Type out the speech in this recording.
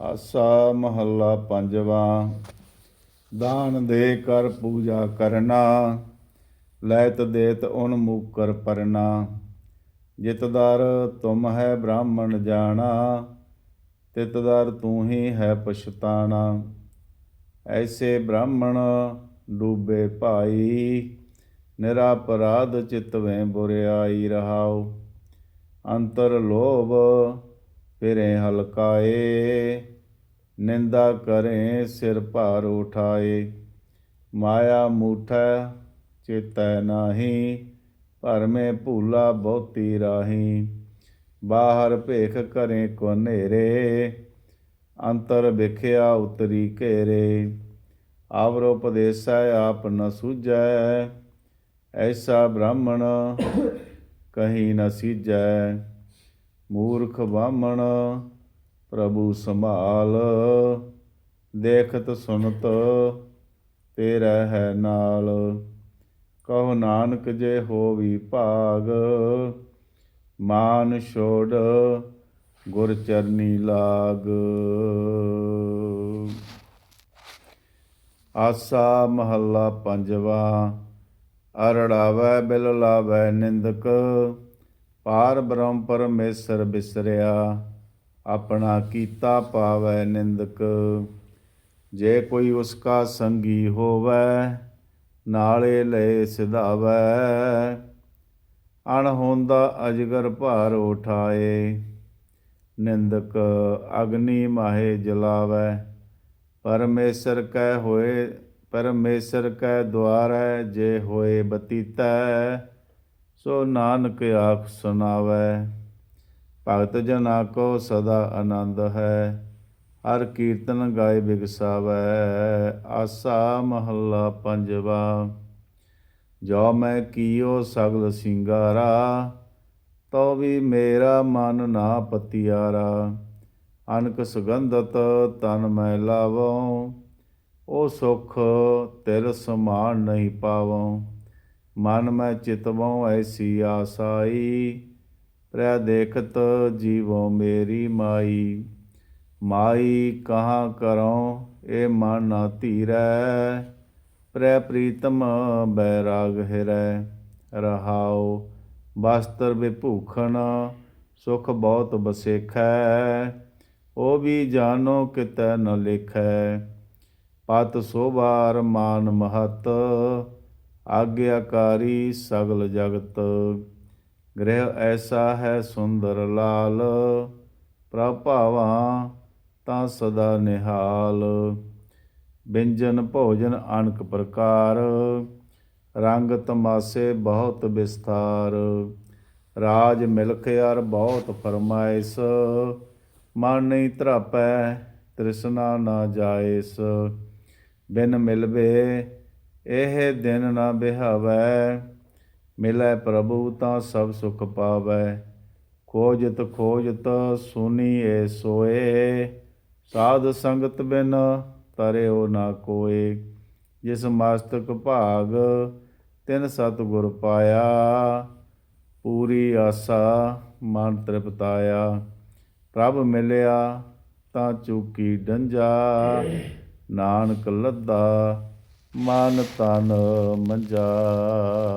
ਆਸਾ ਮਹੱਲਾ ਪੰਜਵਾ, ਦਾਨ ਦੇ ਕਰ ਪੂਜਾ ਕਰਨਾ, ਲੈਤ ਦੇਤ ਉਨ ਮੂਕਰ ਪਰਨਾ। ਜਿਤਦਾਰ ਤੁਮ ਹੈ ਬ੍ਰਾਹਮਣ ਜਾਣਾ ਤਿਤਦਾਰ ਤੂੰ ਹੀ ਹੈ ਪਛਤਾਣਾ। ਐਸੇ ਬ੍ਰਾਹਮਣ ਡੂਬੇ ਭਾਈ, ਨਿਰਾਪਰਾਧ ਚਿਤਵੇਂ ਬੁਰਿਆਈ ਰਹਾਉ। ਅੰਤਰ ਲੋਭ ਫਿਰੇ ਹਲਕਾਏ ਨਿੰਦਾ ਕਰੇ ਸਿਰ ਭਾਰ ਉਠਾਏ ਮਾਇਆ ਮੂਠਾ ਚੇਤੈ ਨਾਹੀ ਭਰਮੇ ਭੂਲਾ ਬਹੁਤੀ ਰਾਹੀ ਬਾਹਰ ਭੇਖ ਕਰੇ ਕੋ ਨੇਰੇ ਅੰਤਰ ਵਿਖਿਆ ਉਤਰੀ ਘੇਰੇ ਆਵਰੋ ਉਪਦੇਸੈ ਆਪ ਨ ਸੂਝੈ ਐਸਾ ਬ੍ਰਾਹਮਣ ਕਹੀ ਨ ਸੀਜੈ ਮੂਰਖ ਬਾਮਣ ਪ੍ਰਭੂ ਸੰਭਾਲ, ਦੇਖਤ ਸੁਨਤ ਤੇਰਾ ਹੈ ਨਾਲ। ਕਹੋ ਨਾਨਕ ਜੇ ਹੋਵੀ ਭਾਗ, ਮਾਨ ਛੋੜ ਗੁਰ ਚਰਨੀ ਲਾਗ। ਆਸਾ ਮਹੱਲਾ ਪੰਜਵਾ, ਅਰੜਾਵੈ ਬਿਲ ਲਾਵੈ ਨਿੰਦਕ ਪਾਰ ਬ੍ਰਹਮ ਪਰਮੇਸ਼ਰ ਬਿਸਰਿਆ, ਆਪਣਾ ਕੀਤਾ ਪਾਵੈ ਨਿੰਦਕ। ਜੇ ਕੋਈ ਉਸ ਕਾ ਸੰਗੀ ਹੋਵੈ, ਨਾਲੇ ਲੈ ਸਿਧਾਵੈ। ਅਣ ਹੁੰਦਾ ਅਜਗਰ ਭਾਰ ਉਠਾਏ, ਨਿੰਦਕ ਅਗਨੀ ਮਾਹੇ ਜਲਾਵੈ। ਪਰਮੇਸ਼ਰ ਕੈ ਹੋਏ, ਪਰਮੇਸ਼ਰ ਕੈ ਦੁਆਰੈ, ਜੇ ਹੋਏ ਬਤੀਤੈ ਸੋ ਨਾਨਕ ਆਖ ਸੁਨਾਵੈ ਭਗਤ ਜਨਾ ਕੋ ਸਦਾ ਆਨੰਦ ਹੈ। ਹਰ ਕੀਰਤਨ ਗਾਏ ਬਿਗਸਾਵੈ, ਆਸਾ ਮਹੱਲਾ ਪੰਜਵਾ। ਜੋ ਮੈਂ ਕੀਓ ਸਗਲ ਸਿੰਗਾਰਾ, ਤੋ ਵੀ ਮੇਰਾ ਮਨ ਨਾ ਪਤਿਆਰਾ। ਅਨਕ ਸੁਗੰਧਤ ਤਨ ਮੈਂ ਲਾਵਉ ਉਹ ਸੁਖ ਤਿਲ ਸਮਾਨ ਨਹੀਂ ਪਾਵਉ ਮਨ ਮੈਂ ਚਿਤਵਉ ਐਸੀ ਆਸਾਈ ਪ੍ਰੈ ਦੇਖਤ ਜੀਵੋ ਮੇਰੀ ਮਾਈ। ਮਾਈ ਕਹਾਂ ਕਰਉ ਇਹ ਮਨ ਨਾ ਧੀਰੈ ਪ੍ਰੈ ਪ੍ਰੀਤਮ ਬੈਰਾਗ ਹਿਰੈ। ਰਹਾਉ ਬਸਤਰ ਵਿਭੂਖਣ, ਸੁਖ ਬਹੁਤ ਬਸੇਖੈ ਉਹ ਵੀ ਜਾਣੋ ਕਿਤੈ ਨ ਲਿਖੈ। ਪਤ ਸੋਬਾਰ ਮਾਨ ਮਹਤ ਆਗਿਆਕਾਰੀ ਸਗਲ ਜਗਤ, ਗ੍ਰਹਿ ਐਸਾ ਹੈ ਸੁੰਦਰ ਲਾਲ, ਪ੍ਰਭਾਵਾਂ ਤਾਂ ਸਦਾ ਨਿਹਾਲ। ਵਿੰਜਨ ਭੋਜਨ ਅਣਕ ਪ੍ਰਕਾਰ, ਰੰਗ ਤਮਾਸੇ ਬਹੁਤ ਵਿਸਥਾਰ। ਰਾਜ ਮਿਲਖ ਯਾਰ ਬਹੁਤ ਫਰਮਾਇਸ, ਮਨ ਨਹੀਂ ਧਰਾਪੈ ਤ੍ਰਿਸ਼ਨਾ ਨਾ ਜਾਇਸ। ਬਿਨ ਮਿਲਵੇ ਇਹ ਦਿਨ ਨਾ ਬਿਹਾਵੈ, ਮਿਲੈ ਪ੍ਰਭੂ ਤਾਂ ਸਭ ਸੁਖ ਪਾਵੈ। ਖੋਜਤ ਖੋਜਤ ਸੁਨੀਏ ਸੋਏ, ਸਾਧ ਸੰਗਤ ਬਿਨ ਤਰਿਓ ਨਾ ਕੋਏ। ਜਿਸ ਮਸਤਕ ਭਾਗ ਤਿਨ ਸਤਿਗੁਰ ਪਾਇਆ, ਪੂਰੀ ਆਸਾ ਮਨ ਤ੍ਰਿਪਤਾਇਆ। ਪ੍ਰਭ ਮਿਲਿਆ ਤਾਂ ਚੂਕੀ ਡੰਜਾ, ਨਾਨਕ ਲੱਦਾ ਮਨ ਤਨ ਮੰਜਾ